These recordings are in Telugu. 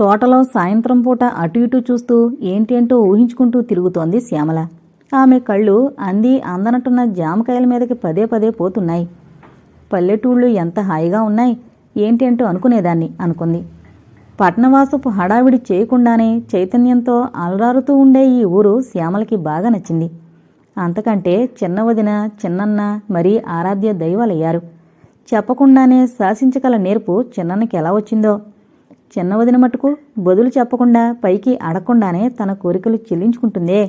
తోటలో సాయంత్రం పూట అటు ఇటు చూస్తూ ఏంటేంటో ఊహించుకుంటూ తిరుగుతోంది శ్యామల. ఆమె కళ్ళు అంది అందనట్టున్న జామకాయల మీదకి పదే పదే పోతున్నాయి. పల్లెటూళ్ళు ఎంత హాయిగా ఉన్నాయి ఏంటేంటో అనుకునేదాన్ని అనుకుంది. పట్నవాసపు హడావిడి చేయకుండానే చైతన్యంతో అలరారుతూ ఉండే ఈ ఊరు శ్యామలకి బాగా నచ్చింది. అంతకంటే చిన్న వదిన చిన్నన్న మరీ ఆరాధ్య దైవాలయ్యారు. చెప్పకుండానే శాసించగల నేర్పు చిన్నన్నకి ఎలా వచ్చిందో చిన్న వదిన మటుకు బదులు చెప్పకుండా పైకి అడగకుండానే తన కోరికలు చెల్లించుకుంటుందే.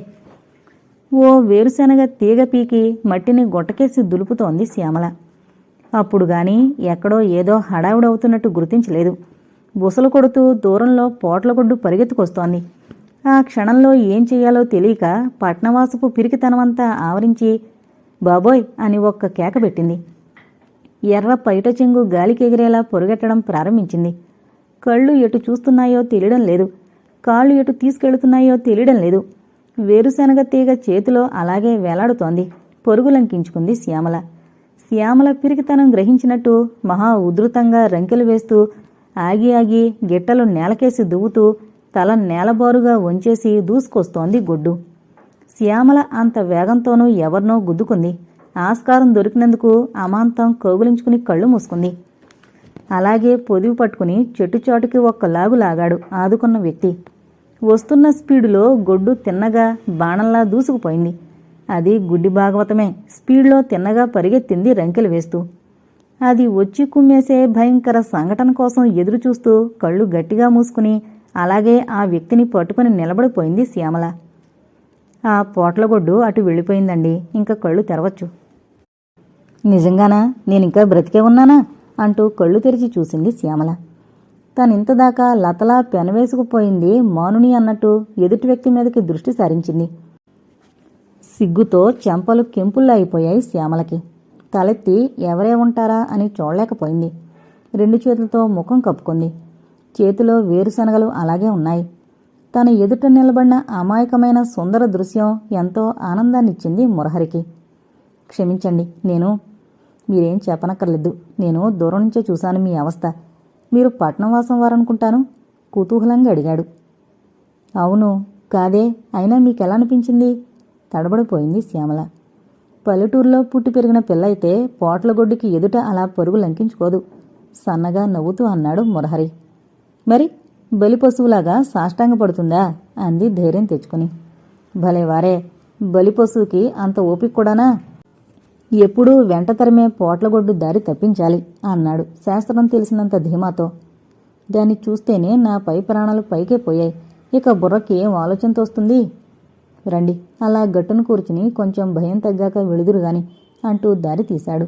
ఓ వేరుశనగ తీగ పీకి మట్టిని గొట్టకేసి దులుపుతోంది శ్యామల. అప్పుడు గాని ఎక్కడో ఏదో హడావుడవుతున్నట్టు గుర్తించలేదు. బుసలు కొడుతూ దూరంలో పోట్లగొడ్డు పరిగెత్తుకొస్తోంది. ఆ క్షణంలో ఏం చెయ్యాలో తెలియక పట్నవాసపు పిరికితనమంతా ఆవరించి బాబోయ్ అని ఒక్క కేక పెట్టింది. ఎర్ర పైట చెంగు గాలికెగిరేలా పొరుగెట్టడం ప్రారంభించింది. కళ్ళు ఎటు చూస్తున్నాయో తెలియడం లేదు. కాళ్ళు ఎటు తీసుకెళ్తున్నాయో తెలియడం లేదు. వేరుశనగ తీగ చేతిలో అలాగే వేలాడుతోంది. పొరుగులంకించుకుంది శ్యామల. శ్యామల పిరికితనం గ్రహించినట్టు మహా ఉధృతంగా రంకెలు వేస్తూ ఆగి ఆగి గిట్టలు నేలకేసి దువ్వుతూ తల నేలబారుగా వంచేసి దూసుకొస్తోంది గొడ్డు. శ్యామల అంత వేగంతోనూ ఎవరినో గుద్దుకుంది. ఆస్కారం దొరికినందుకు అమాంతం కౌగులించుకుని కళ్ళు మూసుకుంది. అలాగే పొదివి పట్టుకుని చెట్టు చాటుకి ఒక్క లాగు లాగాడు ఆదుకున్న వ్యక్తి. వస్తున్న స్పీడులో గొడ్డు తిన్నగా బాణంలా దూసుకుపోయింది. అది గుడ్డి భాగవతమే. స్పీడ్లో తిన్నగా పరిగెత్తింది రంకెలు వేస్తూ. అది వచ్చి కుమ్మేసే భయంకర సంఘటన కోసం ఎదురు చూస్తూ కళ్ళు గట్టిగా మూసుకుని అలాగే ఆ వ్యక్తిని పట్టుకుని నిలబడిపోయింది శ్యామల. ఆ పోట్లగొడ్డు అటు వెళ్ళిపోయిందండి. ఇంకా కళ్ళు తెరవచ్చు. నిజంగానా? నేనింకా బ్రతికే ఉన్నానా? అంటూ కళ్ళు తెరిచి చూసింది శ్యామల. తనింతదాకా లతలా పెనవేసుకుపోయింది మానుని అన్నట్టు ఎదుటి వ్యక్తి మీదకి దృష్టి సారించింది. సిగ్గుతో చెంపలు కెంపుల్లా అయిపోయాయి శ్యామలకి. తలెత్తి ఎవరే ఉంటారా? అని చూడలేకపోయింది. రెండు చేతులతో ముఖం కప్పుకుంది. చేతిలో వేరుశనగలు అలాగే ఉన్నాయి. తన ఎదుట నిలబడిన అమాయకమైన సుందర దృశ్యం ఎంతో ఆనందాన్నిచ్చింది మురహరికి. క్షమించండి నేను మీరేం చెప్పనక్కర్లేదు. నేను దూరం నుంచే చూశాను మీ అవస్థ. మీరు పట్నవాసం వారనుకుంటాను? కుతూహలంగా అడిగాడు. అవును కాదే. అయినా మీకెలా అనిపించింది? తడబడిపోయింది శ్యామల. పల్లెటూరులో పుట్టి పెరిగిన పిల్లయితే పోట్లగొడ్డుకి ఎదుట అలా పరుగు లంకించుకోదు. సన్నగా నవ్వుతూ అన్నాడు మురహరి. మరి బలి పశువులాగా సాష్టాంగ పడుతుందా అంది ధైర్యం తెచ్చుకుని. భలే వారే బలి పశువుకి అంత ఓపిక కూడానా? ఎప్పుడూ వెంటతరమే పోట్లగొడ్డు దారి తప్పించాలి అన్నాడు. శాస్త్రం తెలిసినంత ధీమాతో. దాన్ని చూస్తేనే నా పై ప్రాణాలు పైకే పోయాయి. ఇక బుర్రకి ఏం ఆలోచనతో వస్తుంది? రండి. అలా గట్టును కూర్చుని కొంచెం భయం తగ్గాక వెళుదురు గాని అంటూ దారి తీశాడు.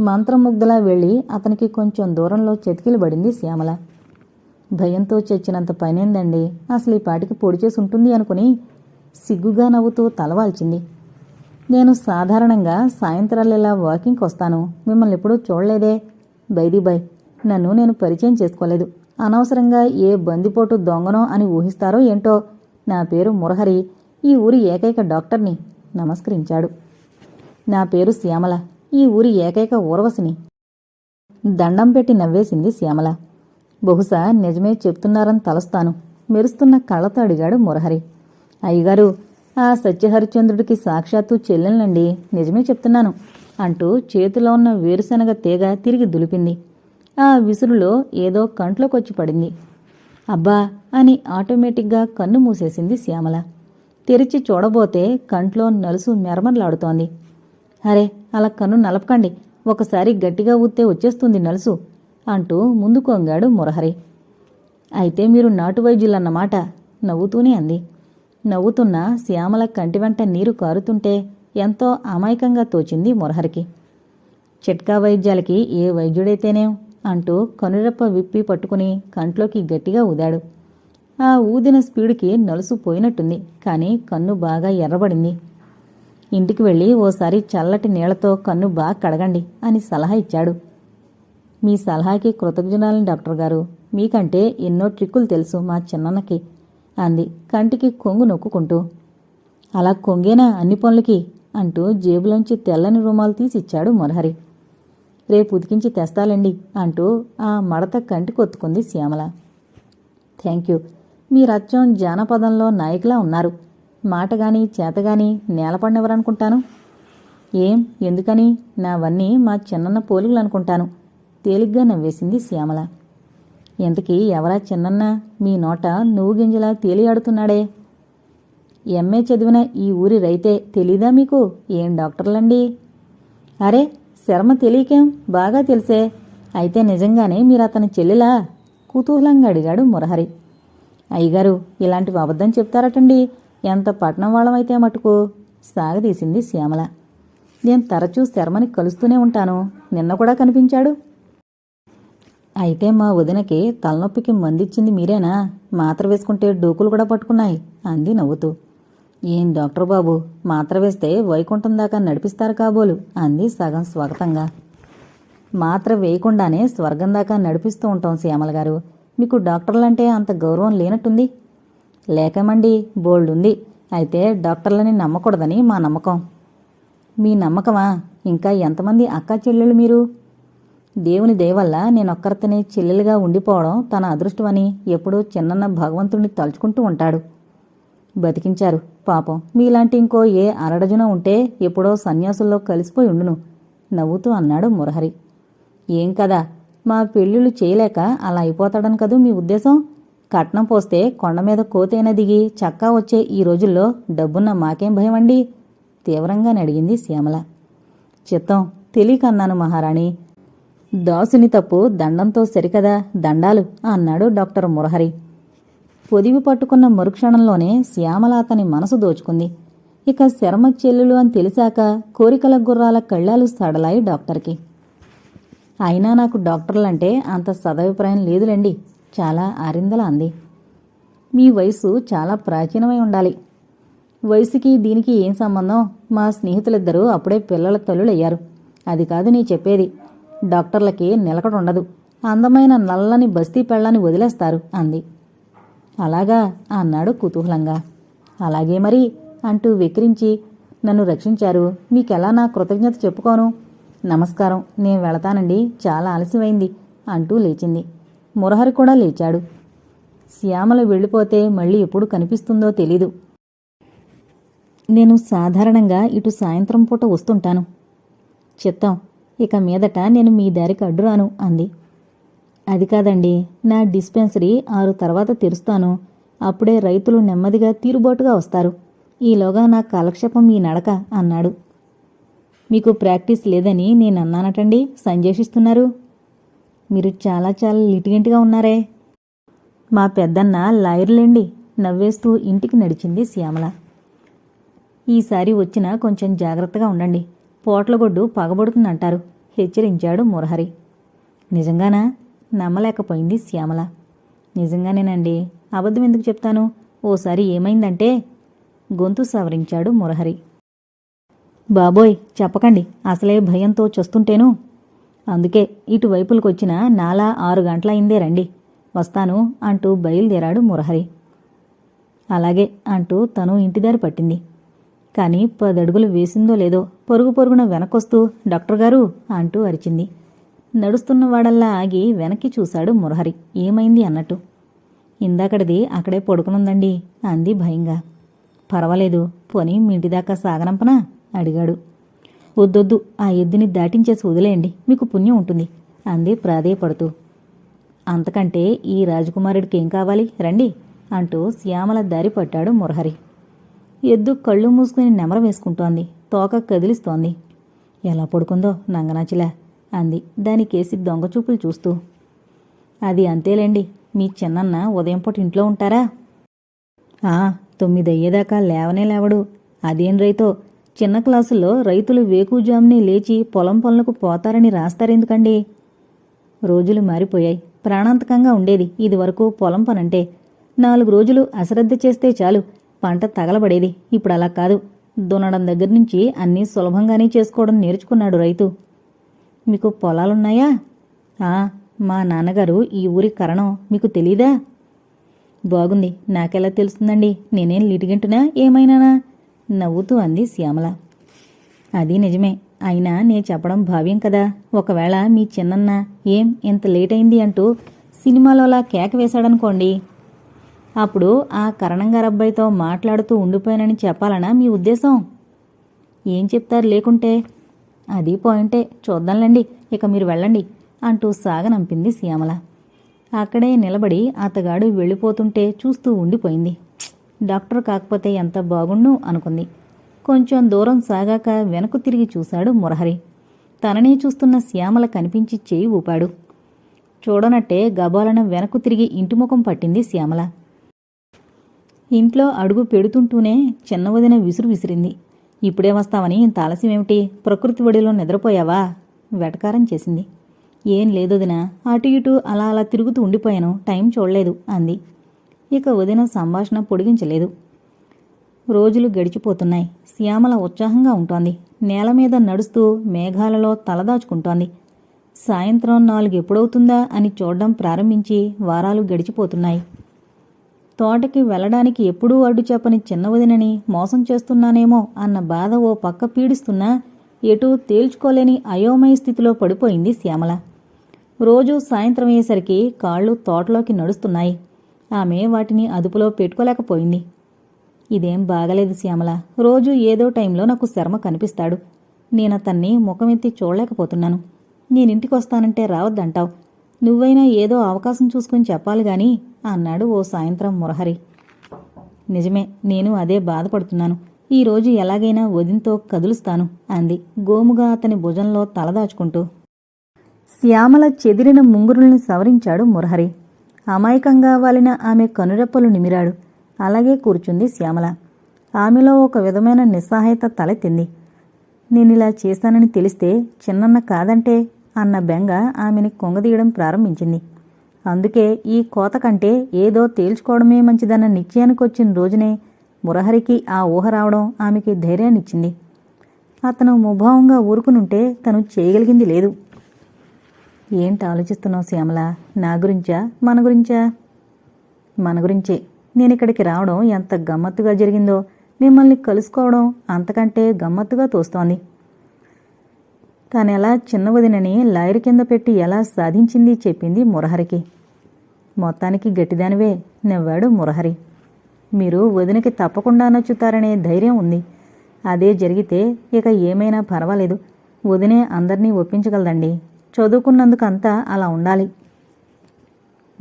మంత్రముగ్ధలా వెళ్ళి అతనికి కొంచెం దూరంలో చెతికిలబడింది శ్యామల. భయంతో చచ్చినంత పనేందండి? అసలు ఈ పాటికి పొడి చేసి ఉంటుంది అనుకుని సిగ్గుగా నవ్వుతూ తలవాల్చింది. నేను సాధారణంగా సాయంత్రాలెలా వాకింగ్కి వస్తాను? మిమ్మల్ని ఎప్పుడూ చూడలేదే. By the by. నన్ను నేను పరిచయం చేసుకోలేదు. అనవసరంగా ఏ బందిపోటు దొంగనో అని ఊహిస్తారో ఏంటో? నా పేరు మురహరి. ఈ ఊరి ఏకైక డాక్టర్ని నమస్కరించాడు. నా పేరు శ్యామల. ఈ ఊరి ఏకైక ఊర్వశిని. దండం పెట్టి నవ్వేసింది శ్యామల. బహుశా నిజమే చెప్తున్నారని తలస్తాను. మెరుస్తున్న కళ్ళతో అడిగాడు మురహరి. అయ్యగారు ఆ సత్యహరిచంద్రుడికి సాక్షాత్తు చెల్లెలండి నిజమే చెప్తున్నాను. అంటూ చేతిలో ఉన్న వేరుశనగ తీగ తిరిగి దులిపింది. ఆ విసురులో ఏదో కంట్లోకొచ్చి పడింది. అబ్బా అని ఆటోమేటిక్గా కన్ను మూసేసింది శ్యామల. తెరిచి చూడబోతే కంట్లో నలుసు మెరమరలాడుతోంది అరే అలా కన్ను నలపకండి. ఒకసారి గట్టిగా ఊస్తే వచ్చేస్తుంది నలుసు అంటూ ముందు కొంగాడు మురహరి. అయితే మీరు నాటు వైద్యులన్నమాట నవ్వుతూనే అంది. నవ్వుతున్న శ్యామల కంటి వెంట నీరు కారుతుంటే ఎంతో అమాయకంగా తోచింది మురహరికి. చిట్కా వైద్యాలకి ఏ వైద్యుడైతేనేం అంటూ కనురెప్ప విప్పి పట్టుకుని కంట్లోకి గట్టిగా ఊదాడు. ఆ ఊదిన స్పీడుకి నలుసు పోయినట్టుంది కానీ కన్ను బాగా ఎర్రబడింది. ఇంటికి వెళ్ళి ఓసారి చల్లటి నీళ్ళతో కన్ను బాగా కడగండి అని సలహా ఇచ్చాడు. మీ సలహాకి కృతజ్ఞురాలని డాక్టర్ గారు మీకంటే ఎన్నో ట్రిక్కులు తెలుసు మా చిన్నన్నకి. అంది కంటికి కొంగు నొక్కుంటూ అలా కొంగేనా అన్ని పనులకి? అంటూ జేబులోంచి తెల్లని రుమాలు తీసిచ్చాడు మురహరి రేపు ఉతికించి తెస్తాలండి అంటూ ఆ మడత కంటికొత్తుకుంది శ్యామల. Thank you. మీరచ్చం జానపదంలో నాయకులా ఉన్నారు. మాటగాని చేతగాని నేలపడినెవరనుకుంటాను. ఏం? ఎందుకని? నావన్నీ మా చిన్నన్న పోలికలు అనుకుంటాను తేలిగ్గా నవ్వేసింది శ్యామల. ఇంతకీ ఎవరా చిన్నన్న? మీ నోట నువ్వు గింజలా తేలియాడుతున్నాడే. ఎంఏ చదివిన ఈ ఊరి రైతే తెలీదా మీకు? ఏం డాక్టర్లండి? అరే శర్మ తెలియకేం? బాగా తెలిసే. అయితే నిజంగానే మీరు అతని చెల్లెలా? కుతూహలంగా అడిగాడు మురహరి. అయ్యగారు ఇలాంటివి అబద్ధం చెప్తారటండి. ఎంత పట్నం వాళ్ళమైతే మటుకు? సాగదీసింది శ్యామల. నేను తరచూ శర్మని కలుస్తూనే ఉంటాను. నిన్న కూడా కనిపించాడు. అయితే మా వదినకి తలనొప్పికి మందిచ్చింది మీరేనా? మాత్ర వేసుకుంటే డోకులు కూడా పట్టుకున్నాయి అంది నవ్వుతూ. ఏం డాక్టర్ బాబు మాత్ర వేస్తే వైకుంఠం దాకా నడిపిస్తారు కాబోలు అంది సగం స్వాగతంగా. మాత్ర వేయకుండానే స్వర్గం దాకా నడిపిస్తూ ఉంటాం శ్యామల గారు. మీకు డాక్టర్లంటే అంత గౌరవం లేనట్టుంది. లేకమండి బోల్డ్ ఉంది అయితే డాక్టర్లని నమ్మకూడదని మా నమ్మకం. మీ నమ్మకమా? ఇంకా ఎంతమంది అక్కా చెల్లెళ్ళు మీరు? దేవుని దయవల్ల నేనొక్కరితనే చెల్లెలుగా ఉండిపోవడం తన అదృష్టమని ఎప్పుడూ చిన్నన్న భగవంతుణ్ణి తలుచుకుంటూ ఉంటాడు. బతికించారు. పాపం. మీలాంటి ఇంకో ఏ అరడజున ఉంటే ఎప్పుడో సన్యాసుల్లో కలిసిపోయి ఉండును నవ్వుతూ అన్నాడు మురహరి. ఏం కదా? మా పెళ్ళిళ్ళు చేయలేక అలా అయిపోతాడని కదూ మీ ఉద్దేశం? కట్నం పోస్తే కొండ మీద కోతైన దిగి చక్కా వచ్చే ఈ రోజుల్లో డబ్బున్న మాకేం భయమండి తీవ్రంగా అడిగింది శ్యామల. చిత్తం. తెలియకన్నాను మహారాణి. దాసుని తప్పు దండంతో సరికదా దండాలు అన్నాడు డాక్టర్ మురహరి. పొదివి పట్టుకున్న మరుక్షణంలోనే శ్యామల అతని మనసు దోచుకుంది. ఇక శర్మ చెల్లెలు అని తెలిసాక కోరికల గుర్రాల కళ్ళాలు సడలాయి డాక్టర్కి. అయినా నాకు డాక్టర్లంటే అంత సదభిప్రాయం లేదులేండి చాలా అరిందల అంది. మీ వయసు చాలా ప్రాచీనమై ఉండాలి. వయసుకి దీనికి ఏం సంబంధం? మా స్నేహితులిద్దరూ అప్పుడే పిల్లల తల్లులయ్యారు. అది కాదు నీ చెప్పేది. డాక్టర్లకి నిలకడ ఉండదు అందమైన నల్లని బస్తీ పెళ్ళని వదిలేస్తారు అంది. అలాగా అన్నాడు కుతూహలంగా. అలాగే మరి అంటూ వెక్రించి నన్ను రక్షించారు. మీకెలా నా కృతజ్ఞత చెప్పుకోను? నమస్కారం నేను వెళతానండి చాలా ఆలస్యమైంది అంటూ లేచింది. మురహరి కూడా లేచాడు. శ్యామల వెళ్ళిపోతే మళ్ళీ ఎప్పుడు కనిపిస్తుందో తెలీదు. నేను సాధారణంగా ఇటు సాయంత్రం పూట వస్తుంటాను. చిత్తం ఇక మీదట నేను మీ దారికి అడ్డురాను అంది. అది కాదండి నా డిస్పెన్సరీ ఆరు తర్వాత తెరుస్తాను. అప్పుడే రైతులు నెమ్మదిగా తీరుబాటుగా వస్తారు. ఈలోగా నా కాలక్షేపం మీ నడక అన్నాడు. మీకు ప్రాక్టీస్ లేదని నేను అన్నానటండి సంజేషిస్తున్నారు. మీరు చాలా చాలా లిటిగెంట్గా ఉన్నారే. మా పెద్దన్న లాయర్లేండి నవ్వేస్తూ ఇంటికి నడిచింది శ్యామల. ఈసారి వచ్చినా కొంచెం జాగ్రత్తగా ఉండండి పోట్లగొడ్డు పగబడుతుందంటారు హెచ్చరించాడు మురహరి. నిజంగానా? నమ్మలేకపోయింది శ్యామల. నిజంగానేనండి. అబద్ధం ఎందుకు చెప్తాను? ఓసారి ఏమైందంటే గొంతు సవరించాడు మురహరి. బాబోయ్ చెప్పకండి. అసలే భయంతో చస్తుంటేను. అందుకే ఇటువైపులకొచ్చిన నాలా ఆరు గంటలయిందే రండి. వస్తాను అంటూ బయలుదేరాడు మురహరి. అలాగే అంటూ తను ఇంటిదారి పట్టింది. కానీ పదడుగులు వేసిందో లేదో పొరుగు పొరుగున వెనకొస్తూ డాక్టర్ గారు అంటూ అరిచింది. నడుస్తున్నవాడల్లా ఆగి వెనక్కి చూశాడు మురహరి. ఏమైంది అన్నట్టు. ఇందాకటిది అక్కడే పడుకునుందండి అంది భయంగా. పర్వాలేదు పోనీ మీ ఇంటిదాకా సాగనంపనా? అడిగాడు. వద్దొద్దు ఆ ఎద్దుని దాటించేసి వదిలేయండి మీకు పుణ్యం ఉంటుంది అంది ప్రాధేయపడుతూ. అంతకంటే ఈ రాజకుమారుడికి ఏం కావాలి? రండి అంటూ శ్యామల దారి పట్టాడు మురహరి. ఎద్దు కళ్ళు మూసుకుని నెమర వేసుకుంటోంది. తోక కదిలిస్తోంది. ఎలా పడుకుందో నంగనాచిలా అంది దానికేసి దొంగచూపులు చూస్తూ. అది అంతేలేండి. మీ చిన్నన్న ఉదయం పూట ఇంట్లో ఉంటారా? ఆ తొమ్మిది అయ్యేదాకా లేవనే లేవడు. అదేం రైతో? చిన్న క్లాసుల్లో రైతులు వేకుజాముని లేచి పొలం పనులకు పోతారని రాస్తారెందుకండి? రోజులు మారిపోయాయి. ప్రాణాంతకంగా ఉండేది ఇదివరకు పొలం పనంటే. నాలుగు రోజులు అశ్రద్ధ చేస్తే చాలు. పంట తగలబడేది. ఇప్పుడు అలా కాదు. దున్నడం దగ్గర నుంచి అన్నీ సులభంగానే చేసుకోవడం నేర్చుకున్నాడు రైతు. మీకు పొలాలున్నాయా? ఆ మా నాన్నగారు ఈ ఊరి కరణం మీకు తెలీదా? బాగుంది. నాకెలా తెలుస్తుందండి? నేనేం లిటిగెంటునా? ఏమైనానా? నవ్వుతూ అంది శ్యామల. అది నిజమే. అయినా నే చెప్పడం భావ్యం కదా. ఒకవేళ మీ చిన్నన్న ఏం ఇంత లేట్ అయింది అంటూ సినిమాలోలా కేక వేశాడనుకోండి అప్పుడు ఆ కరణంగారబ్బాయితో మాట్లాడుతూ ఉండిపోయానని చెప్పాలనా మీ ఉద్దేశం? ఏం చెప్తారు లేకుంటే? అది పాయింటే చూద్దాంలేండి ఇక మీరు వెళ్ళండి అంటూ సాగనంపింది శ్యామల. అక్కడే నిలబడి అతగాడు వెళ్ళిపోతుంటే చూస్తూ ఉండిపోయింది. డాక్టర్ కాకపోతే ఎంత బాగుండు అనుకుంది. కొంచెం దూరం సాగాక వెనక్కు తిరిగి చూశాడు మురహరి. తననే చూస్తున్న శ్యామల కనిపించి చేయి ఊపాడు. చూడనట్టే గబాలన వెనక్కు తిరిగి ఇంటి ముఖం పట్టింది శ్యామల. ఇంట్లో అడుగు పెడుతుంటూనే చిన్న వదిన విసురు విసిరింది. ఇప్పుడే వస్తావని ఇంత ఆలస్యమేమిటి ప్రకృతి ఒడిలో నిద్రపోయావా? వెటకారం చేసింది. ఏం లేదొదిన అటు ఇటు అలా అలా తిరుగుతూ ఉండిపోయాను. టైం చూడలేదు అంది. ఇక వదిన సంభాషణ పొడిగించలేదు. రోజులు గడిచిపోతున్నాయి. శ్యామల ఉత్సాహంగా ఉంటోంది. నేల మీద నడుస్తూ మేఘాలలో తలదాచుకుంటోంది సాయంత్రం నాలుగు ఎప్పుడవుతుందా అని చూడడం ప్రారంభించి వారాలు గడిచిపోతున్నాయి. తోటకి వెళ్ళడానికి ఎప్పుడూ అడ్డు చెప్పని చిన్నవదినని మోసం చేస్తున్నానేమో అన్న బాధ ఓ పక్క పీడిస్తున్నా ఎటూ తేల్చుకోలేని అయోమయ స్థితిలో పడిపోయింది శ్యామల. రోజూ సాయంత్రం అయ్యేసరికి కాళ్ళు తోటలోకి నడుస్తున్నాయి. ఆమె వాటిని అదుపులో పెట్టుకోలేకపోయింది. ఇదేం బాగలేదు శ్యామల. రోజు ఏదో టైంలో నాకు శర్మ కనిపిస్తాడు. నేనతన్ని ముఖమెత్తి చూడలేకపోతున్నాను. నేనింటికొస్తానంటే రావద్దంటావు. నువ్వైనా ఏదో అవకాశం చూసుకుని చెప్పాలి గాని అన్నాడు ఓ సాయంత్రం మురహరి. నిజమే నేను అదే బాధపడుతున్నాను. ఈరోజు ఎలాగైనా వదింతో కదులుస్తాను అంది. గోముగా అతని భుజంలో తలదాచుకుంటూ శ్యామల చెదిరిన ముంగురుల్ని సవరించాడు మురహరి. అమాయకంగా వాలిన ఆమె కనురెప్పలు నిమిరాడు. అలాగే కూర్చుంది శ్యామల. ఆమెలో ఒక విధమైన నిస్సహాయత తలెత్తింది. నేనిలా చేశానని తెలిస్తే చిన్నన్న కాదంటే అన్న బెంగ ఆమెని కొంగదీయడం ప్రారంభించింది. అందుకే ఈ కోత కంటే ఏదో తేల్చుకోవడమే మంచిదన్న నిశ్చయానికి వచ్చిన రోజునే మురహరికి ఆ ఊహ రావడం ఆమెకి ధైర్యాన్నిచ్చింది. అతను ముభావంగా ఊరుకునుంటే తను చేయగలిగింది లేదు. ఏంటి ఆలోచిస్తున్నావు శ్యామల? నా గురించా? మన గురించా? మన గురించే. నేను ఇక్కడికి రావడం ఎంత గమ్మత్తుగా జరిగిందో మిమ్మల్ని కలుసుకోవడం అంతకంటే గమ్మత్తుగా తోస్తోంది. తానెలా చిన్న వదినని లాయర్ కింద పెట్టి ఎలా సాధించింది చెప్పింది మురహరికి. మొత్తానికి గట్టిదానివే నవ్వాడు మురహరి. మీరు వదినకి తప్పకుండా నచ్చుతారనే ధైర్యం ఉంది. అదే జరిగితే ఇక ఏమైనా పర్వాలేదు. వదినే అందరినీ ఒప్పించగలదండి. చదువుకున్నందుకంతా అలా ఉండాలి.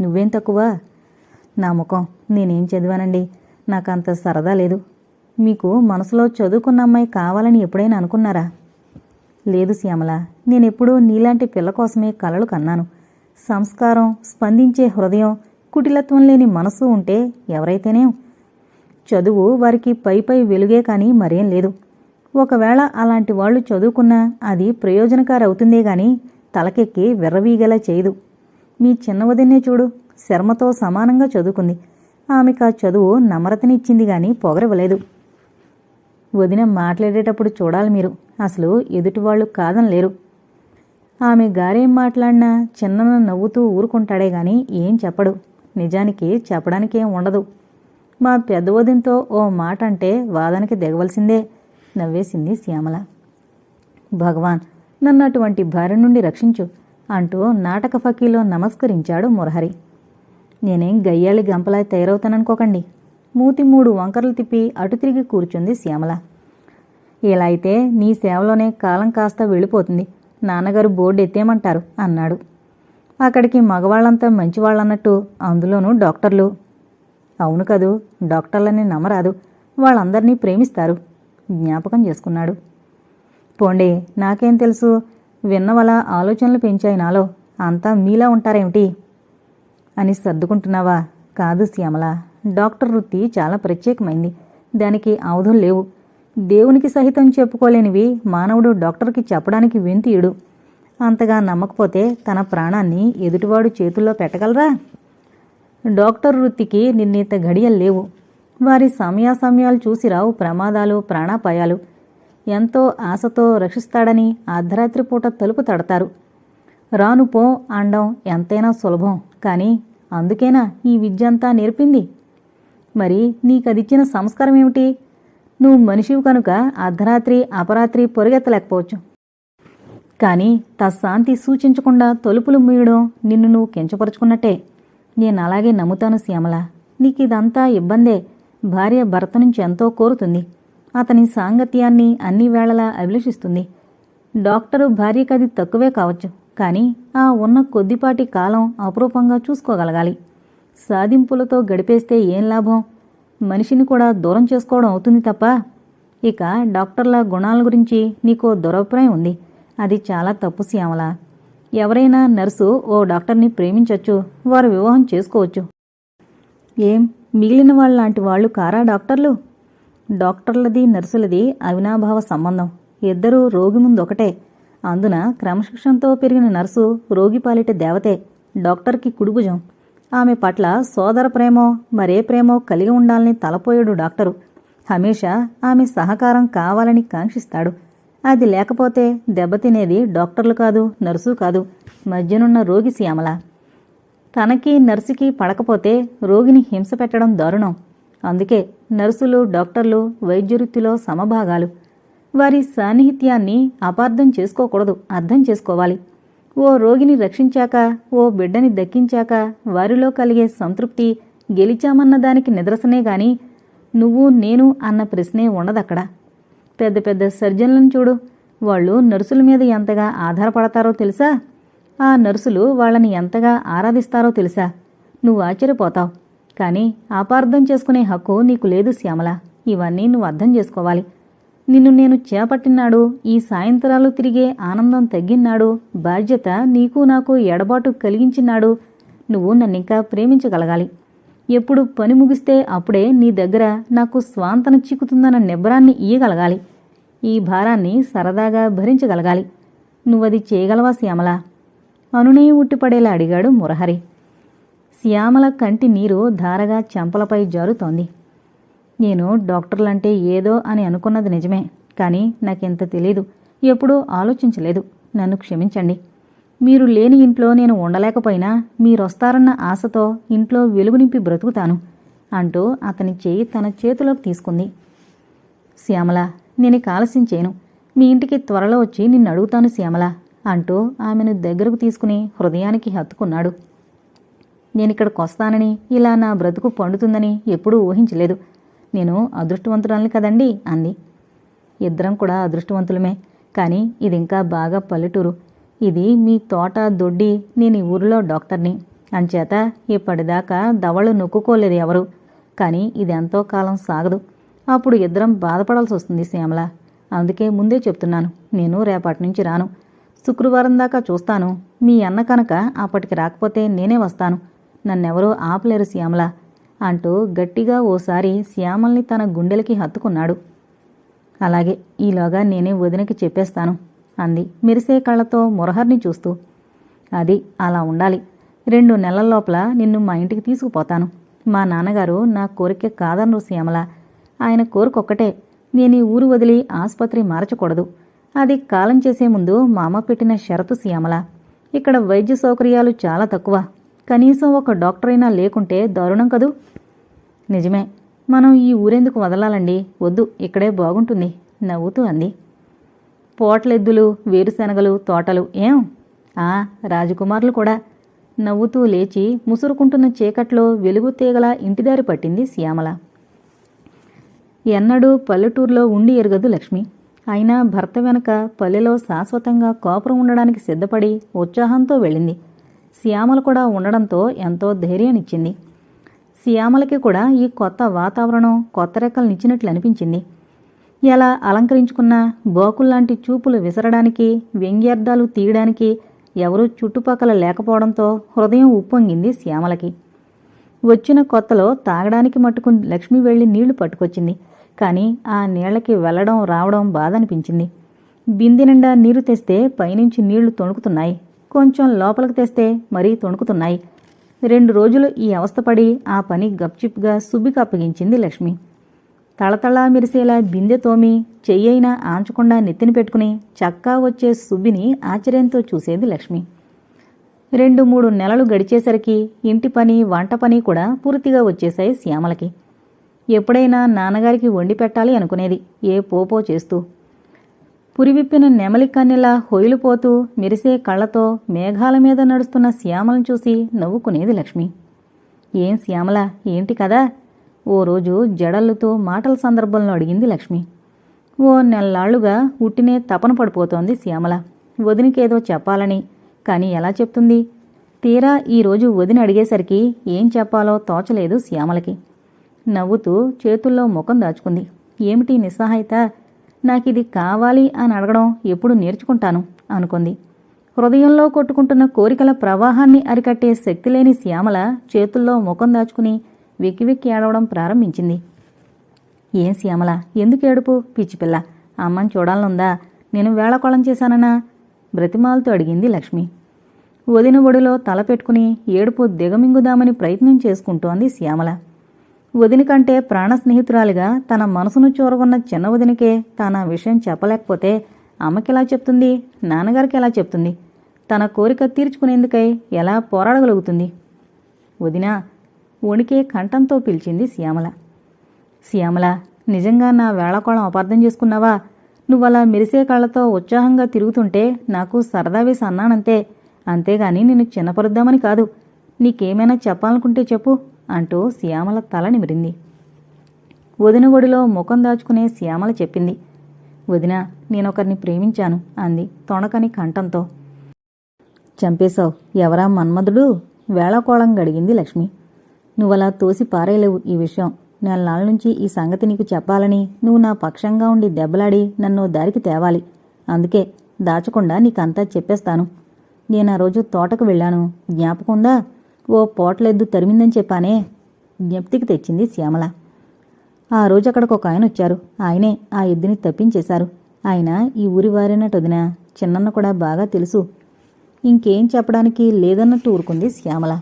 నువ్వేం తక్కువ? నా ముఖం నేనేం చదివానండి? నాకంత సరదా లేదు. మీకు మనసులో చదువుకున్న అమ్మాయి కావాలని ఎప్పుడైనా అనుకున్నారా? లేదు శ్యామల నేనెప్పుడూ నీలాంటి పిల్ల కోసమే కలలు కన్నాను. సంస్కారం స్పందించే హృదయం కుటిలత్వం లేని మనసు ఉంటే ఎవరైతేనే? చదువు వారికి పై పై వెలుగే కానీ మరేం లేదు. ఒకవేళ అలాంటి వాళ్ళు చదువుకున్నా అది ప్రయోజనకారి అవుతుందే గాని తలకెక్కి విర్రవీగలా చేయదు. మీ చిన్నవదిన్నే చూడు శర్మతో సమానంగా చదువుకుంది. ఆమెకు ఆ చదువు నమ్రతనిచ్చింది గాని పొగరవలేదు. వదిన మాట్లాడేటప్పుడు చూడాలి మీరు. అసలు ఎదుటివాళ్ళు కాదనలేరు ఆమె గారేం మాట్లాడినా చిన్నన నవ్వుతూ ఊరుకుంటాడే గాని ఏం చెప్పడు. నిజానికి చెప్పడానికేం ఉండదు. మా పెద్ద వదినతో ఓ మాట అంటే వాదనకి దిగవలసిందే నవ్వేసింది శ్యామల. భగవాన్ నన్ను అటువంటి భార్య నుండి రక్షించు అంటూ నాటక ఫకీలో నమస్కరించాడు మురహరి. నేనేం గయ్యాళి గంపలా తయారవుతాననుకోకండి. మూతి మూడు వంకరలు తిప్పి అటు తిరిగి కూర్చుంది శ్యామల. ఇలా అయితే నీ సేవలోనే కాలం కాస్త వెళ్ళిపోతుంది. నాన్నగారు బోర్డు ఎత్తేమంటారు అన్నాడు. అక్కడికి మగవాళ్ళంతా మంచివాళ్ళన్నట్టు అందులోనూ డాక్టర్లు. అవును కదూ డాక్టర్లని నమ్మరాదు. వాళ్ళందరినీ ప్రేమిస్తారు జ్ఞాపకం చేసుకున్నాడు. పోండి నాకేం తెలుసు? విన్నవల ఆలోచనలు పెంచాయి నాలో. అంతా మీలా ఉంటారేమిటి? అని సర్దుకుంటున్నావా? కాదు శ్యామల. డాక్టర్ వృత్తి చాలా ప్రత్యేకమైంది. దానికి అవధులు లేవు. దేవునికి సహితం చెప్పుకోలేనివి మానవుడు డాక్టర్కి చెప్పడానికి వింతీయుడు. అంతగా నమ్మకపోతే తన ప్రాణాన్ని ఎదుటివాడు చేతుల్లో పెట్టగలరా? డాక్టర్ వృత్తికి నిర్ణీత గడియలు లేవు. వారి సమయాసమయాలు చూసి రావు ప్రమాదాలు ప్రాణాపాయాలు. ఎంతో ఆశతో రక్షిస్తాడని అర్ధరాత్రి పూట తలుపు తడతారు. రాను పో అండం ఎంతైనా సులభం. కానీ అందుకేనా ఈ విద్యంతా నేర్పింది? మరి నీకదిచ్చిన సంస్కారం ఏమిటి? నువ్వు మనిషివి కనుక అర్ధరాత్రి అపరాత్రి పొరుగెత్తలేకపోవచ్చు. కానీ తస్శాంతి సూచించకుండా తలుపులు మూయడం నిన్ను నువ్వు కించపరుచుకున్నట్టే. నేను అలాగే నమ్ముతాను శ్యామల. ఇదంతా ఇబ్బందే. భార్య భర్త నుంచి ఎంతో కోరుతుంది. అతని సాంగత్యాన్ని అన్ని వేళలా అభిలషిస్తుంది. డాక్టరు భార్యకది తక్కువే కావచ్చు. కానీ ఆ ఉన్న కొద్దిపాటి కాలం అపురూపంగా చూసుకోగలగాలి. సాధింపులతో గడిపేస్తే ఏం లాభం? మనిషిని కూడా దూరం చేసుకోవడం అవుతుంది తప్ప. ఇక డాక్టర్ల గుణాల గురించి నీకో దురభిప్రాయం ఉంది. అది చాలా తప్పు శ్యామల. ఎవరైనా నర్సు ఓ డాక్టర్ని ప్రేమించొచ్చు వారు వివాహం చేసుకోవచ్చు. ఏం? మిగిలిన వాళ్ళలాంటి వాళ్ళు కారా డాక్టర్లు? డాక్టర్లది నర్సులది అవినాభావ సంబంధం. ఇద్దరూ రోగి ముందు ఒకటే అందున క్రమశిక్షణతో పెరిగిన నర్సు రోగి పాలిట దేవతే. డాక్టర్కి కుడిభుజం. ఆమె పట్ల సోదర ప్రేమో మరే ప్రేమో కలిగి ఉండాలని తలపోయాడు డాక్టరు. హమేషా ఆమె సహకారం కావాలని కాంక్షిస్తాడు. అది లేకపోతే దెబ్బతినేది డాక్టర్లు కాదు నర్సు కాదు. మధ్యనున్న రోగి శ్యామల. తనకి నర్సుకి పడకపోతే రోగిని హింస పెట్టడం దారుణం. అందుకే నర్సులు డాక్టర్లు వైద్యవృత్తిలో సమభాగాలు. వారి సాన్నిహిత్యాన్ని అపార్థం చేసుకోకూడదు అర్థం చేసుకోవాలి. ఓ రోగిని రక్షించాక ఓ బిడ్డని దక్కించాక వారిలో కలిగే సంతృప్తి గెలిచామన్న దానికి నిదర్శనే గాని నువ్వు నేను అన్న ప్రశ్నే ఉండదక్కడ. పెద్ద పెద్ద సర్జన్లను చూడు. వాళ్ళు నర్సుల మీద ఎంతగా ఆధారపడతారో తెలుసా? ఆ నర్సులు వాళ్ళని ఎంతగా ఆరాధిస్తారో తెలుసా? నువ్వు ఆశ్చర్యపోతావు. కానీ అపార్థం చేసుకునే హక్కు నీకు లేదు శ్యామల. ఇవన్నీ నువ్వు అర్థం చేసుకోవాలి. నిన్ను నేను చేపట్టినాడు ఈ సాయంత్రాలు తిరిగే ఆనందం తగ్గినాడు బాధ్యత నీకు నాకు ఎడబాటు కలిగించినాడు నువ్వు నన్నింకా ప్రేమించగలగాలి. ఎప్పుడు పని ముగిస్తే అప్పుడే నీ దగ్గర నాకు స్వాంతన చిక్కుతుందన్న నిబ్బరాన్ని ఇయ్యగలగాలి. ఈ భారాన్ని సరదాగా భరించగలగాలి. నువ్వది చేయగలవా శ్యామల? అనునే ఉట్టిపడేలా అడిగాడు మురహరి. శ్యామల కంటి నీరు ధారగా చెంపలపై జారుతోంది. నేను డాక్టర్లంటే ఏదో అని అనుకున్నది నిజమే కానీ నాకింత తెలీదు. ఎప్పుడూ ఆలోచించలేదు. నన్ను క్షమించండి. మీరు లేని ఇంట్లో నేను ఉండలేకపోయినా మీరొస్తారన్న ఆశతో ఇంట్లో వెలుగు నింపి బ్రతుకుతాను అంటూ అతని చేయి తన చేతిలోకి తీసుకుంది. శ్యామల నేను ఇక ఆలస్యం చేయను. మీ ఇంటికి త్వరలో వచ్చి నిన్ను అడుగుతాను శ్యామల అంటూ ఆమెను దగ్గరకు తీసుకుని హృదయానికి హత్తుకున్నాడు. నేనిక్కడికొస్తానని ఇలా నా బ్రతుకు పండుతుందని ఎప్పుడూ ఊహించలేదు. నేను అదృష్టవంతురాలని కదండి అంది. ఇద్దరం కూడా అదృష్టవంతులమే. కానీ ఇది ఇంకా బాగా పల్లెటూరు. ఇది మీ తోట దొడ్డి నేను ఈ ఊరిలో డాక్టర్ని. అంచేత ఇప్పటిదాకా దవళ్ళు నొక్కుకోలేదు ఎవరు. కానీ ఇది ఎంతో కాలం సాగదు. అప్పుడు ఇద్దరం బాధపడాల్సి వస్తుంది శ్యామల. అందుకే ముందే చెప్తున్నాను నేను రేపటి నుంచి రాను. శుక్రవారం దాకా చూస్తాను. మీ అన్న కనుక అప్పటికి రాకపోతే నేనే వస్తాను. నన్నెవరూ ఆపలేరు శ్యామల. అంటూ గట్టిగా ఓసారి శ్యామల్ని తన గుండెలకి హత్తుకున్నాడు. అలాగే ఈలోగా నేనే వదినకి చెప్పేస్తాను అంది మెరిసే కళ్ళతో మురహర్ని చూస్తూ. అది అలా ఉండాలి. రెండు నెలల లోపల నిన్ను మా ఇంటికి తీసుకుపోతాను. మా నాన్నగారు నా కోరిక కాదనరు శ్యామల. ఆయన కోరికొక్కటే. నేను ఈ ఊరు వదిలి ఆసుపత్రి మార్చకూడదు. అది కాలం చేసే ముందు మామ పెట్టిన షరతు శ్యామల. ఇక్కడ వైద్య సౌకర్యాలు చాలా తక్కువ. కనీసం ఒక డాక్టర్ అయినా లేకుంటే దారుణం కదూ? నిజమే. మనం ఈ ఊరెందుకు వదలాలండి? వద్దు ఇక్కడే బాగుంటుంది నవ్వుతూ అంది. పోట్లెద్దులు వేరుశనగలు తోటలు ఏం? ఆ రాజకుమారులు కూడా. నవ్వుతూ లేచి ముసురుకుంటున్న చీకట్లో వెలుగు తీగల ఇంటిదారి పట్టింది శ్యామల. ఎన్నడూ పల్లెటూరులో ఉండి ఎరగదు లక్ష్మి. అయినా భర్త వెనక పల్లెలో శాశ్వతంగా కాపురం ఉండడానికి సిద్ధపడి ఉత్సాహంతో వెళ్ళింది. శ్యామలు కూడా ఉండడంతో ఎంతో ధైర్యాన్నిచ్చింది శ్యామలకి కూడా ఈ కొత్త వాతావరణం కొత్త రెక్కలనిచ్చినట్లు అనిపించింది. ఎలా అలంకరించుకున్న బోకుల్లాంటి చూపులు విసరడానికి వ్యంగ్యార్థాలు తీయడానికి ఎవరూ చుట్టుపక్కల లేకపోవడంతో హృదయం ఉప్పొంగింది శ్యామలకి. వచ్చిన కొత్తలో తాగడానికి మట్టుకు లక్ష్మి వెళ్ళి నీళ్ళు పట్టుకొచ్చింది. కానీ ఆ నీళ్ళకి వెళ్ళడం రావడం బాధ అనిపించింది బింది నిండా నీరు తెస్తే పైనుంచి నీళ్ళు తొణుకుతున్నాయి. కొంచెం లోపలికి తెస్తే మరీ తొణుకుతున్నాయి. రెండు రోజులు ఈ అవస్థపడి ఆ పని గప్చిప్గా సుబ్బికి అప్పగించింది లక్ష్మి. తళతళా మెరిసేలా బిందె తోమి చెయ్యైనా ఆంచకుండా నెత్తిన పెట్టుకుని చక్కా వచ్చే సుబ్బిని ఆశ్చర్యంతో చూసేది లక్ష్మి. రెండు మూడు నెలలు గడిచేసరికి ఇంటి పని వంట పని కూడా పూర్తిగా వచ్చేశాయి శ్యామలకి. ఎప్పుడైనా నాన్నగారికి వండి పెట్టాలి అనుకునేది ఏ పోపో చేస్తూ. పురివిప్పిన నెమలి కన్నెలా హొయిలిపోతూ మెరిసే కళ్ళతో మేఘాల మీద నడుస్తున్న శ్యామలను చూసి నవ్వుకునేది లక్ష్మి. ఏం శ్యామల? ఏంటి కదా ఓ రోజు జడల్లుతో మాటల సందర్భంలో అడిగింది లక్ష్మి. ఓ నెలలాళ్ళుగా ఉట్టినే తపన పడిపోతోంది శ్యామల. వదినకేదో చెప్పాలని. కానీ ఎలా చెప్తుంది? తీరా ఈరోజు వదిన అడిగేసరికి ఏం చెప్పాలో తోచలేదు శ్యామలకి. నవ్వుతూ చేతుల్లో ముఖం దాచుకుంది. ఏమిటి నిస్సహాయత? నాకు ఇది కావాలి అని అడగడం ఎప్పుడు నేర్చుకుంటాను అనుకుంది. హృదయంలో కొట్టుకుంటున్న కోరికల ప్రవాహాన్ని అరికట్టే శక్తి లేని శ్యామల చేతుల్లో ముఖం దాచుకుని వెక్కి వెక్కి ఏడవడం ప్రారంభించింది. ఏం శ్యామల? ఎందుకు ఏడుపు? పిచ్చిపిల్ల అమ్మని చూడాలనుందా? నేను వేళకోళం చేశానన్నా బ్రతిమాలతో అడిగింది లక్ష్మి. వదిన ఒడిలో తల పెట్టుకుని ఏడుపు దిగమింగుదామని ప్రయత్నం చేసుకుంటోంది శ్యామల. వదిన కంటే ప్రాణ స్నేహితురాలిగా తన మనసును చూరగొన్న చిన్న వదినకే తన విషయం చెప్పలేకపోతే అమ్మకెలా చెప్తుంది? నాన్నగారికి ఎలా చెప్తుంది? తన కోరిక తీర్చుకునేందుకై ఎలా పోరాడగలుగుతుంది? వదినా వణికే కంఠంతో పిలిచింది శ్యామల. శ్యామల నిజంగా నా వేళకోళం అపార్థం చేసుకున్నావా? నువ్వలా మెరిసే కళ్ళతో ఉత్సాహంగా తిరుగుతుంటే నాకు సరదా వేసి అన్నానంతే. అంతేగాని నిన్ను చిన్నపరుద్దామని కాదు. నీకేమైనా చెప్పాలనుకుంటే చెప్పు. అంటూ శ్యామల తల నిమిరింది. వదిన ఒడిలో ముఖం దాచుకునే శ్యామల చెప్పింది. వదిన నేనొకరిని ప్రేమించాను అంది తొణకని కంఠంతో. చంపేశావు? ఎవరా మన్మధుడు? వేళకోళం గడిగింది లక్ష్మి. నువ్వలా తోసి పారేయలేవు ఈ విషయం. నెలనాళ్ళ నుంచి ఈ సంగతి నీకు చెప్పాలని నువ్వు నా పక్షంగా ఉండి దెబ్బలాడి నన్ను దారికి తేవాలి. అందుకే దాచకుండా నీకంతా చెప్పేస్తాను. నేను ఆ రోజు తోటకు వెళ్ళాను. జ్ఞాపకం ఉందా? ఓ పోట్లెద్దు తరిమిందని చెప్పానే జ్ఞప్తికి తెచ్చింది శ్యామల. ఆ రోజు అక్కడికి ఒక ఆయన వచ్చారు. ఆయనే ఆ ఎద్దుని తప్పించేశారు. ఆయన ఈ ఊరి వారినట్టు వదిన చిన్నన్న కూడా బాగా తెలుసు. ఇంకేం చెప్పడానికి లేదన్నట్టు ఊరుకుంది శ్యామల.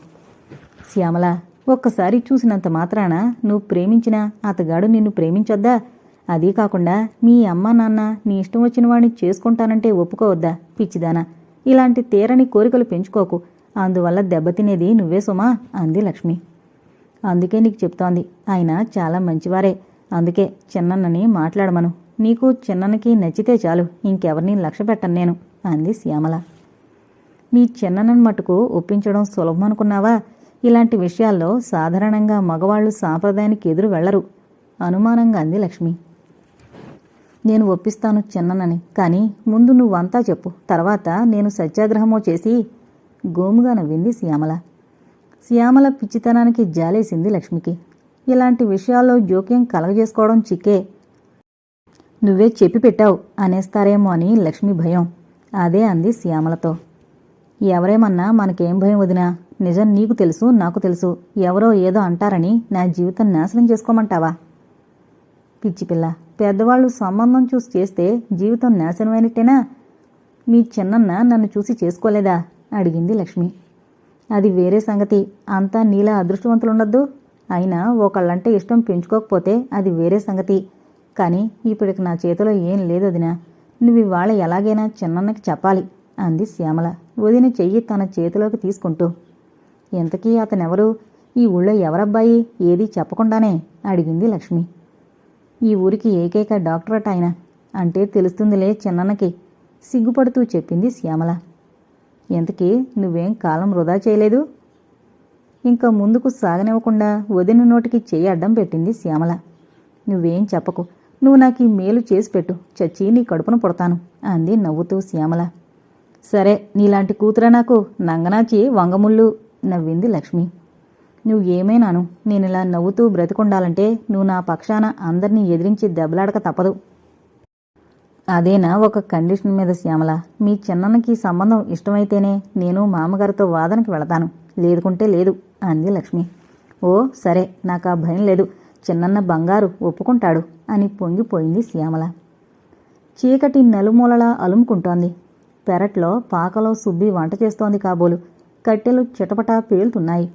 శ్యామల ఒక్కసారి చూసినంత మాత్రాన నువ్వు ప్రేమించిన అతగాడు నిన్ను ప్రేమించొద్దా? అదీ కాకుండా మీ అమ్మ నాన్న నీ ఇష్టం వచ్చిన వాడిని చేసుకుంటానంటే ఒప్పుకోవద్దా పిచ్చిదానా? ఇలాంటి తీరని కోరికలు పెంచుకోకు. అందువల్ల దెబ్బతినేది నువ్వే సుమా అంది లక్ష్మి. అందుకే నీకు చెప్తోంది ఆయన చాలా మంచివారే. అందుకే చిన్నన్నని మాట్లాడమను. నీకు చిన్నన్నకి నచ్చితే చాలు ఇంకెవరిని లక్ష్య పెట్టను నేను అంది శ్యామల. మీ చిన్ననని మటుకు ఒప్పించడం సులభం అనుకున్నావా? ఇలాంటి విషయాల్లో సాధారణంగా మగవాళ్ళు సాంప్రదాయానికి ఎదురు వెళ్ళరు అనుమానంగా అంది లక్ష్మి. నేను ఒప్పిస్తాను చిన్ననని కానీ ముందు నువ్వంతా చెప్పు తర్వాత నేను సత్యాగ్రహమో చేసి గోముగా నవ్వింది శ్యామల. శ్యామల పిచ్చితనానికి జాలేసింది లక్ష్మికి. ఇలాంటి విషయాల్లో జోక్యం కలగజేసుకోవడం చిక్కే. నువ్వే చెప్పి పెట్టావు అనేస్తారేమో అని లక్ష్మి భయం. అదే అంది శ్యామలతో. ఎవరేమన్నా మనకేం భయం వదినా? నిజం నీకు తెలుసు నాకు తెలుసు. ఎవరో ఏదో అంటారని నా జీవితం నాశనం చేసుకోమంటావా? పిచ్చిపిల్ల పెద్దవాళ్ళు సంబంధం చూసి చేస్తే జీవితం నాశనమైనట్టేనా? మీ చిన్నన్న నన్ను చూసి చేసుకోలేదా? అడిగింది లక్ష్మి. అది వేరే సంగతి. అంతా నీలా అదృష్టవంతులుండొద్దు. అయినా ఒకళ్ళంటే ఇష్టం పెంచుకోకపోతే అది వేరే సంగతి. కానీ ఇప్పటికి నా చేతిలో ఏం లేదు వదినా. నువ్వు ఇవాళ ఎలాగైనా చిన్నన్నకి చెప్పాలి అంది శ్యామల. వదిన చెయ్యి తన చేతిలోకి తీసుకుంటూ. ఎంతకీ అతనెవరు? ఈ ఊళ్ళో ఎవరబ్బాయి? ఏదీ చెప్పకుండానే అడిగింది లక్ష్మి. ఈ ఊరికి ఏకైక డాక్టర్ ఆయన. అంటే తెలుస్తుందిలే చిన్నన్నకి సిగ్గుపడుతూ చెప్పింది శ్యామల. ఎంతకీ నువ్వేం కాలం వృధా చేయలేదు? ఇంకా ముందుకు సాగనివ్వకుండా వదిన నోటికి చేయి అడ్డం పెట్టింది శ్యామల. నువ్వేం చెప్పకు. నువ్వు నాకు ఈ మేలు చేసి పెట్టు. చచ్చి నీ కడుపున పుడతాను అంది నవ్వుతూ శ్యామల. సరే నీలాంటి కూతుర నాకు నంగనాచి వంగముళ్ళు నవ్వింది లక్ష్మి. నువ్వు ఏమైనాను? నేను ఇలా నవ్వుతూ బ్రతికుండాలంటే నువ్వు నా పక్షాన అందరినీ ఎదిరించి దెబ్బలాడక తప్పదు. అదేనా ఒక కండిషన్ మీద శ్యామల? మీ చిన్నన్నకి సంబంధం ఇష్టమైతేనే నేను మామగారితో వాదనకి వెళతాను. లేదుకుంటే లేదు అంది లక్ష్మి. ఓ సరే నాకు ఆ భయం లేదు. చిన్నన్న బంగారు ఒప్పుకుంటాడు అని పొంగిపోయింది శ్యామల. చీకటి నలుమూలలా అలుముకుంటోంది. పెరట్లో పాకలో సుబ్బి వంట చేస్తోంది కాబోలు. కట్టెలు చిటపటా పేలుతున్నాయి.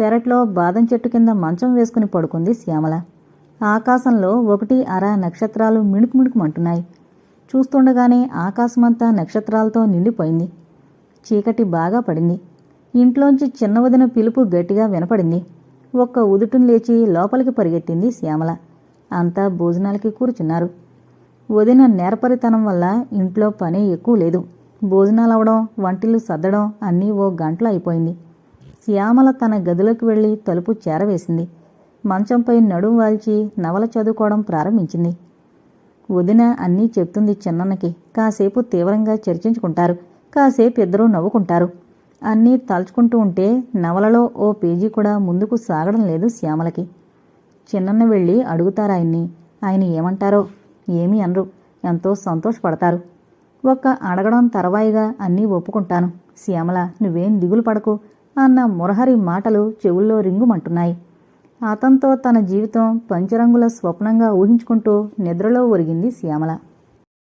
పెరట్లో బాదం చెట్టు కింద మంచం వేసుకుని పడుకుంది శ్యామల. ఆకాశంలో ఒకటి అర నక్షత్రాలు మిణుకు మిణుకుమంటున్నాయి చూస్తుండగానే ఆకాశమంతా నక్షత్రాలతో నిండిపోయింది. చీకటి బాగా పడింది. ఇంట్లోంచి చిన్న వదిన పిలుపు గట్టిగా వినపడింది. ఒక్క ఉదుటును లేచి లోపలికి పరిగెత్తింది శ్యామల. అంతా భోజనాలకి కూర్చున్నారు. వదిన నేరపరితనం వల్ల ఇంట్లో పని ఎక్కువ లేదు. భోజనాలు అవడం వంటిల్లు సర్దడం అన్నీ ఓ గంటలో అయిపోయింది. శ్యామల తన గదిలోకి వెళ్ళి తలుపు చేరవేసింది. మంచంపై నడుం వాల్చి నవల చదువుకోవడం ప్రారంభించింది. వదిన అన్నీ చెప్తుంది చిన్నన్నకి. కాసేపు తీవ్రంగా చర్చించుకుంటారు. కాసేపు ఇద్దరూ నవ్వుకుంటారు. అన్నీ తలుచుకుంటూ ఉంటే నవలలో ఓ పేజీ కూడా ముందుకు సాగడం లేదు శ్యామలకి. చిన్నన్న వెళ్ళి అడుగుతారు ఆయన్ని. ఆయన ఏమంటారో ఏమీ అనరు. ఎంతో సంతోషపడతారు. ఒక్క అడగడం తర్వాయిగా అన్నీ ఒప్పుకుంటాను. శ్యామల నువ్వేం దిగులు పడకు. అన్న మురహరి మాటలు చెవుల్లో రింగుమంటున్నాయి. అతనితో తన జీవితం పంచరంగుల స్వప్నంగా ఊహించుకుంటూ నిద్రలో ఒరిగింది శ్యామల.